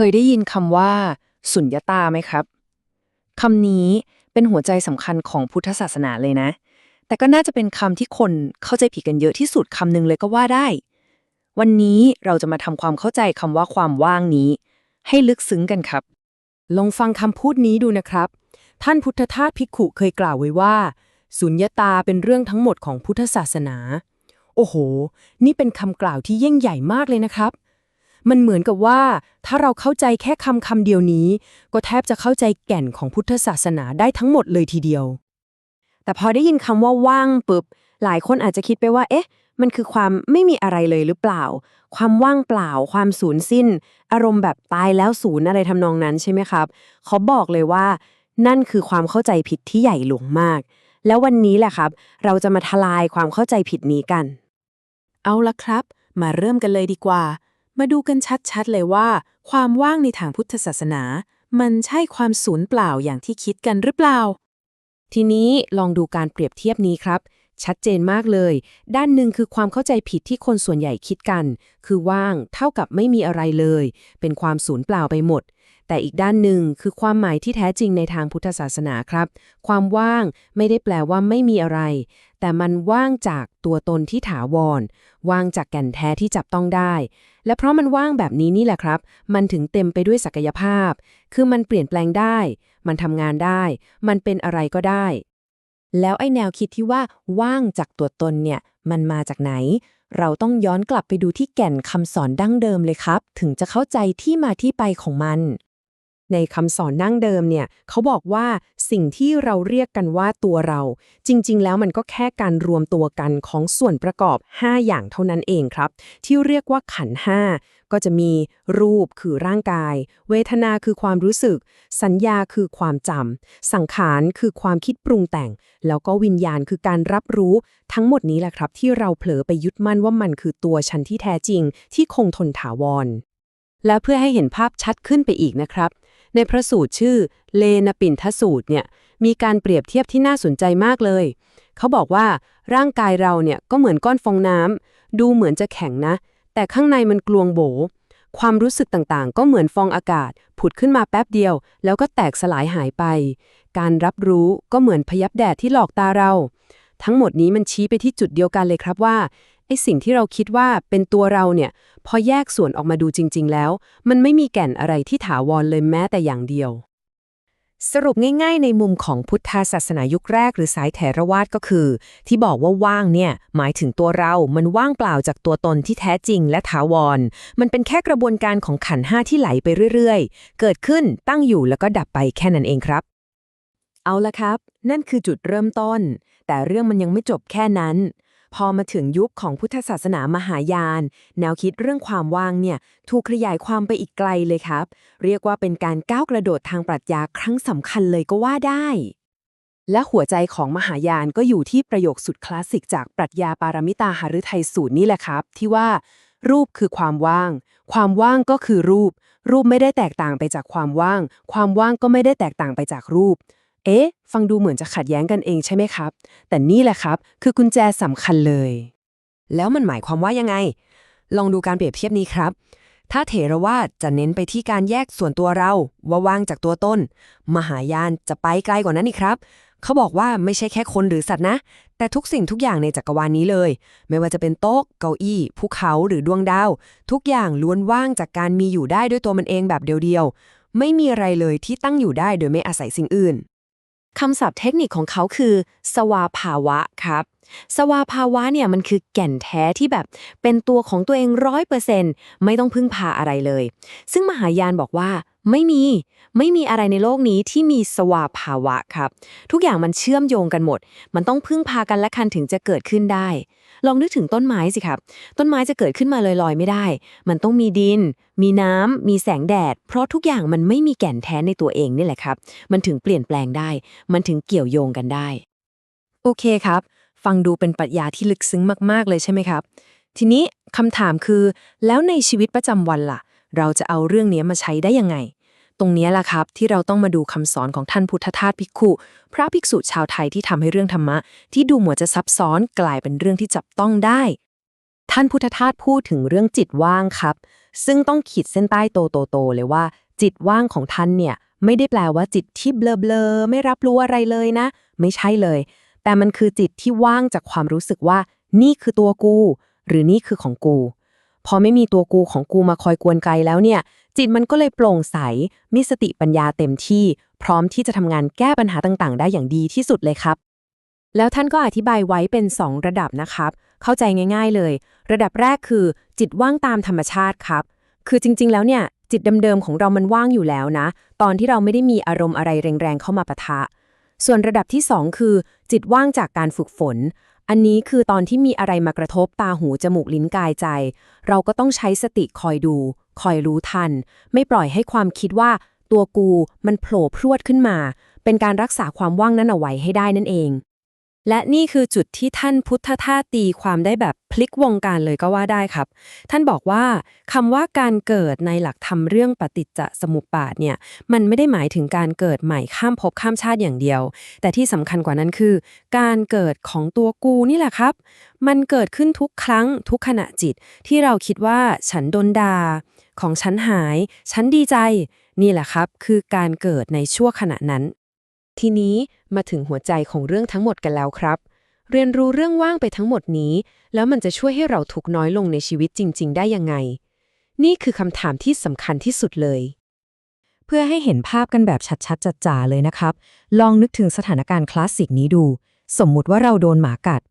เคยได้ยินคำว่า สุญญตาไหมครับคำนี้เป็นหัวใจสำคัญของพุทธศาสนาเลยนะ แต่ก็น่าจะเป็นคำที่คนเข้าใจผิดกันเยอะที่สุดคำหนึ่งเลยก็ว่าได้ วันนี้เราจะมาทำความเข้าใจคำว่าความว่างนี้ ให้ลึกซึ้งกันครับ ลองฟังคำพูดนี้ดูนะครับ ท่านพุทธทาสภิกขุเคยกล่าวไว้ว่า สุญญตาเป็นเรื่องทั้งหมดของพุทธศาสนา โอ้โห นี่เป็นคำกล่าวที่ยิ่งใหญ่มากเลยนะครับ มันเหมือนกับว่า ถ้าเราเข้าใจแค่คำคำเดียวนี้ ก็แทบจะเข้าใจแก่นของพุทธศาสนาได้ทั้งหมดเลยทีเดียว แต่พอได้ยินคำว่าว่างปุ๊บ หลายคนอาจจะคิดไปว่า เอ๊ะ มันคือความไม่มีอะไรเลยหรือเปล่า ความว่างเปล่า ความสูญสิ้น อารมณ์แบบตายแล้วศูนย์อะไรทำนองนั้นใช่ไหมครับเขอบอกเลยว่า นั่นคือความเข้าใจผิดที่ใหญ่หลวงมาก แล้ววันนี้แหละครับ เราจะมาทลายความเข้าใจผิดนี้กัน เอาละครับ มาเริ่มกันเลยดีกว่า มาดูกันชัดๆเลยว่า ความว่างในทางพุทธศาสนา มันใช่ความสูญเปล่าอย่างที่คิดกันหรือเปล่า ทีนี้ลองดูการเปรียบเทียบนี้ครับ ชัดเจนมากเลย ด้านหนึ่งคือความเข้าใจผิดที่คนส่วนใหญ่คิดกัน คือว่างเท่ากับไม่มีอะไรเลย เป็นความสูญเปล่าไปหมด แต่อีกด้านหนึ่งคือความหมายที่แท้จริงในทางพุทธศาสนาครับ ความว่างไม่ได้แปลว่าไม่มีอะไร แต่มันว่างจากตัวตนที่ถาวร ว่างจากแก่นแท้ที่จับต้องได้ และเพราะมันว่างแบบนี้นี่แหละครับ มันถึงเต็มไปด้วยศักยภาพ คือมันเปลี่ยนแปลงได้ มันทำงานได้ มันเป็นอะไรก็ได้ แล้วไอแนวคิดที่ว่าว่างจากตัวตนเนี่ย มันมาจากไหน เราต้องย้อนกลับไปดูที่แก่นคำสอนดั้งเดิมเลยครับ ถึงจะเข้าใจที่มาที่ไปของมัน ในคำสอนดั้งเดิมเนี่ยเขาบอกว่าสิ่งที่เราเรียกกันว่าตัวเรา จริง ๆ แล้วมันก็แค่การรวมตัวกันของส่วนประกอบ 5 อย่างเท่านั้นเองครับ ที่เรียกว่าขันห้าก็จะมีรูปคือร่างกาย เวทนาคือความรู้สึก สัญญาคือความจำสังขารคือความคิดปรุงแต่ง แล้วก็วิญญาณคือการรับรู้ ทั้งหมดนี้แหละครับ ที่เราเผลอไปยึดมั่นว่ามันคือตัวฉันที่แท้จริง ที่คงทนถาวร และเพื่อให้เห็นภาพชัดขึ้นไปอีกนะครับ ในพระสูตรชื่อเลนปินทสูตรเนี่ยมีการเปรียบเทียบที่น่าสนใจมากเลย เขาบอกว่าร่างกายเราเนี่ยก็เหมือนก้อนฟองน้ำดูเหมือนจะแข็งนะ แต่ข้างในมันกลวงโบ ความรู้สึกต่างๆ ก็เหมือนฟองอากาศ ผุดขึ้นมาแป๊บเดียว แล้วก็แตกสลายหายไป การรับรู้ก็เหมือนพยับแดดที่หลอกตาเรา ทั้งหมดนี้มันชี้ไปที่จุดเดียวกันเลยครับว่า ไอสิ่งที่เราคิดว่าเป็นตัวเราเนี่ยพอแยกส่วนออกมาดูจริง ๆ แล้ว มันไม่มีแก่นอะไรที่ถาวรเลยแม้แต่อย่างเดียว สรุปง่าย ๆ ในมุมของพุทธศาสนายุคแรกหรือสายเถรวาทก็คือ ที่บอกว่าว่างเนี่ยหมายถึงตัวเรา มันว่างเปล่าจากตัวตนที่แท้จริงและถาวร มันเป็นแค่กระบวนการของขันห้าที่ไหลไปเรื่อยๆ เกิดขึ้นตั้งอยู่แล้วก็ดับไปแค่นั้นเองครับ เอาละครับ นั่นคือจุดเริ่มต้น แต่เรื่องมันยังไม่จบแค่นั้น พอมาถึงยุคของพุทธศาสนามหายาน แนวคิดเรื่องความว่างเนี่ยถูกขยายความไปอีกไกลเลยครับ เรียกว่าเป็นการก้าวกระโดดทางปรัชญาครั้งสำคัญเลยก็ว่าได้ และหัวใจของมหายานก็อยู่ที่ประโยคสุดคลาสสิกจากปรัชญาปารมิตาหฤทัยสูตรนี่แหละครับ ที่ว่า รูปคือความว่าง ความว่างก็คือรูป รูปไม่ได้แตกต่างไปจากความว่าง ความว่างก็ไม่ได้แตกต่างไปจากรูป เอ๊ะ ฟังดูเหมือนจะขัดแย้งกันเองใช่ไหมครับ แต่นี่แหละครับ คือกุญแจสำคัญเลย แล้วมันหมายความว่ายังไง ลองดูการเปรียบเทียบนี้ครับ ถ้าเถรวาทจะเน้นไปที่การแยกส่วนตัวเราว่าว่างจากตัวตน มหายานจะไปไกลกว่านั้นอีกครับ เขาบอกว่าไม่ใช่แค่คนหรือสัตว์นะ แต่ทุกสิ่งทุกอย่างในจักรวาลนี้เลย ไม่ว่าจะเป็นโต๊ะ เก้าอี้ ภูเขาหรือดวงดาว ทุกอย่างล้วนว่างจากการมีอยู่ได้ด้วยตัวมันเองแบบเดียวๆ ไม่มีอะไรเลยที่ตั้งอยู่ได้โดยไม่อาศัยสิ่งอื่น คำศัพท์เทคนิคของเขาคือ สวาภาวะครับ สวาภาวะเนี่ยมันคือแก่นแท้ที่แบบเป็นตัวของตัวเองร้อยเปอร์เซ็นต์ไม่ต้องพึ่งพาอะไรเลย ซึ่งมหายานบอกว่าไม่มี ไม่มีอะไรในโลกนี้ที่มีสวาภาวะครับ ทุกอย่างมันเชื่อมโยงกันหมด มันต้องพึ่งพากันและกันถึงจะเกิดขึ้นได้ ลองนึกถึงต้นไม้สิครับ ต้นไม้จะเกิดขึ้นมาลอยๆไม่ได้ มันต้องมีดิน มีน้ำมีแสงแดด เพราะทุกอย่างมันไม่มีแก่นแท้ในตัวเองนี่แหละครับ มันถึงเปลี่ยนแปลงได้ มันถึงเกี่ยวโยงกันได้ โอเคครับ ฟังดูเป็นปรัชญาที่ลึกซึ้งมาก ๆ เลยใช่ไหมครับ ทีนี้คำถามคือ แล้วในชีวิตประจำวันล่ะ เราจะเอาเรื่องนี้มาใช้ได้ยังไง ตรงนี้แหละครับที่เราต้องมาดูคำสอนของท่านพุทธทาสภิกขุ พระภิกษุชาวไทยที่ทำให้เรื่องธรรมะ ที่ดูเหมือนจะซับซ้อนกลายเป็นเรื่องที่จับต้องได้ ท่านพุทธทาสพูดถึงเรื่องจิตว่างครับ ซึ่งต้องขีดเส้นใต้โตโตๆเลยว่า จิตว่างของท่านเนี่ยไม่ได้แปลว่าจิตที่เบลอๆไม่รับรู้อะไรเลยนะ ไม่ใช่เลย แต่มันคือจิตที่ว่างจากความรู้สึกว่า นี่คือตัวกู หรือนี่คือของกู พอไม่มีตัวกูของกูมาคอยกวนไกลแล้วเนี่ย จิตมันก็เลยโปร่งใส มีสติปัญญาเต็มที่ พร้อมที่จะทำงานแก้ปัญหาต่างๆ ได้อย่างดีที่สุดเลยครับ แล้วท่านก็อธิบายไว้เป็น 2 ระดับนะครับ เข้าใจง่าย ๆเลย ระดับแรกคือ จิตว่างตามธรรมชาติครับ คือจริง ๆ แล้วเนี่ยจิตเดิมๆของเรามันว่างอยู่แล้วนะ ตอนที่เราไม่ได้มีอารมณ์อะไรแรงๆเข้ามาปะทะ ส่วนระดับที่ 2 คือ จิตว่างจากการฝึกฝน อันนี้คือตอนที่มีอะไรมากระทบตาหูจมูกลิ้นกายใจ เราก็ต้องใช้สติคอยดู คอยรู้ทัน ไม่ปล่อยให้ความคิดว่า ตัวกูมันโผล่พรวดขึ้นมา เป็นการรักษาความว่างนั้นเอาไว้ให้ได้นั่นเอง และนี่คือจุดที่ท่านพุทธทาสตีความได้แบบพลิกวงการเลยก็ว่าได้ครับ ท่านบอกว่าคำว่าการเกิดในหลักธรรมเรื่องปฏิจจสมุปบาทเนี่ยมันไม่ได้หมายถึงการเกิดใหม่ข้ามภพข้ามชาติอย่างเดียว แต่ที่สำคัญกว่านั้นคือ การเกิดของตัวกูนี่แหละครับ มันเกิดขึ้นทุกครั้งทุกขณะจิต ที่เราคิดว่าฉันโดนดา่าของฉันหาย ฉันดีใจ นี่แหละครับ คือการเกิดในชั่วขณะนั้น ทีนี้ มาถึงหัวใจของเรื่องทั้งหมดกันแล้วครับ เรียนรู้เรื่องว่างไปทั้งหมดนี้ แล้วมันจะช่วยให้เราทุกน้อยลงในชีวิตจริง ๆ ได้ยังไง นี่คือคำถามที่สำคัญที่สุดเลย เพื่อให้เห็นภาพกันแบบชัดๆจัดจ่าเลยนะครับ ลองนึกถึงสถานการณ์คลาสสิกนี้ดู สมมุติว่าเราโดนหมากัด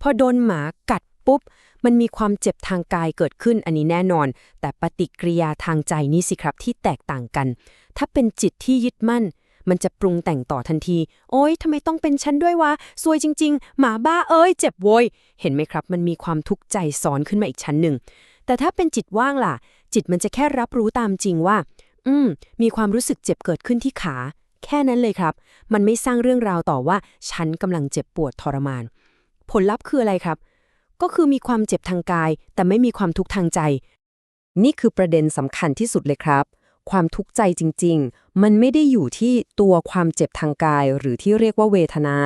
พอโดนหมากัดปุ๊บมันมีความเจ็บทางกายเกิดขึ้นอันนี้แน่นอน แต่ปฏิกิริยาทางใจนี่สิครับที่แตกต่างกัน ถ้าเป็นจิตที่ยึดมั่น มันจะปรุงแต่งต่อทันที โอ๊ยทำไมต้องเป็นฉันด้วยวะซวยจริง ๆ หมาบ้าเอ้ย เจ็บโวย เห็นไหมครับ มันมีความทุกข์ใจซ้อนขึ้นมาอีกชั้นหนึ่ง แต่ถ้าเป็นจิตว่างล่ะ จิตมันจะแค่รับรู้ตามจริงว่า อืม มีความรู้สึกเจ็บเกิดขึ้นที่ขา แค่นั้นเลยครับ มันไม่สร้างเรื่องราวต่อว่า ฉันกำลังเจ็บปวดทรมาน ผลลัพธ์คืออะไรครับ ก็คือมีความเจ็บทางกาย แต่ไม่มีความทุกข์ทางใจ นี่คือประเด็นสำคัญที่สุดเลยครับ ความทุกข์ใจจริง ๆ มันไม่ได้อยู่ที่ตัวความเจ็บทางกายหรือที่เรียกว่าเวทนา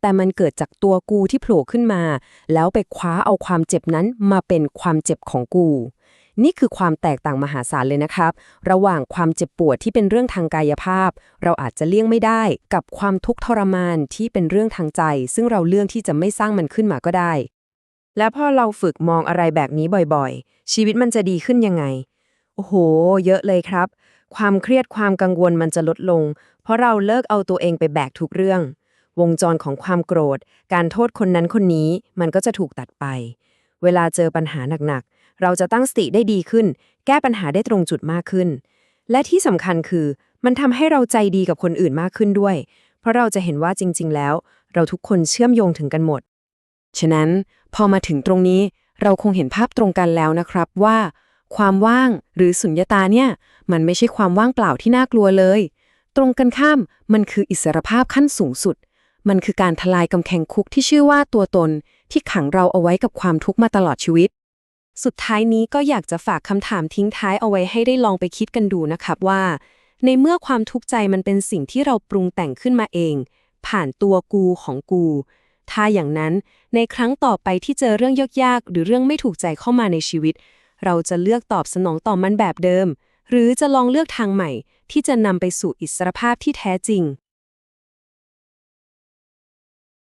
แต่มันเกิดจากตัวกูที่โผล่ขึ้นมา แล้วไปคว้าเอาความเจ็บนั้นมาเป็นความเจ็บของกู นี่คือความแตกต่างมหาศาลเลยนะครับ ระหว่างความเจ็บปวดที่เป็นเรื่องทางกายภาพ เราอาจจะเลี่ยงไม่ได้ กับความทุกข์ทรมานที่เป็นเรื่องทางใจ ซึ่งเราเลือกที่จะไม่สร้างมันขึ้นมาก็ได้ และพอเราฝึกมองอะไรแบบนี้บ่อยๆ ชีวิตมันจะดีขึ้นยังไงโอ้โห เยอะเลยครับ ความเครียดความกังวลมันจะลดลง เพราะเราเลิกเอาตัวเองไปแบกทุกเรื่อง วงจรของความโกรธ การโทษคนนั้นคนนี้ มันก็จะถูกตัดไป เวลาเจอปัญหาหนักๆ เราจะตั้งสติได้ดีขึ้น แก้ปัญหาได้ตรงจุดมากขึ้น และที่สำคัญคือ มันทำให้เราใจดีกับคนอื่นมากขึ้นด้วย เพราะเราจะเห็นว่าจริง ๆ แล้ว เราทุกคนเชื่อมโยงถึงกันหมด ฉะนั้นพอมาถึงตรงนี้เราคงเห็นภาพตรงกันแล้วนะครับว่า ความว่างหรือสุญญตาเนี่ย มันไม่ใช่ความว่างเปล่าที่น่ากลัวเลย ตรงกันข้ามมันคืออิสรภาพขั้นสูงสุด มันคือการทลายกำแพงคุกที่ชื่อว่าตัวตนที่ขังเราเอาไว้กับความทุกข์มาตลอดชีวิต สุดท้ายนี้ก็อยากจะฝากคำถามทิ้งท้ายเอาไว้ให้ได้ลองไปคิดกันดูนะครับว่า ในเมื่อความทุกข์ใจมันเป็นสิ่งที่เราปรุงแต่งขึ้นมาเอง ผ่านตัวกูของกู ถ้าอย่างนั้นในครั้งต่อไปที่เจอเรื่องยากๆหรือเรื่องไม่ถูกใจเข้ามาในชีวิต เราจะเลือกตอบสนองต่อมันแบบเดิม หรือจะลองเลือกทางใหม่ที่จะนำไปสู่อิสรภาพที่แท้จริง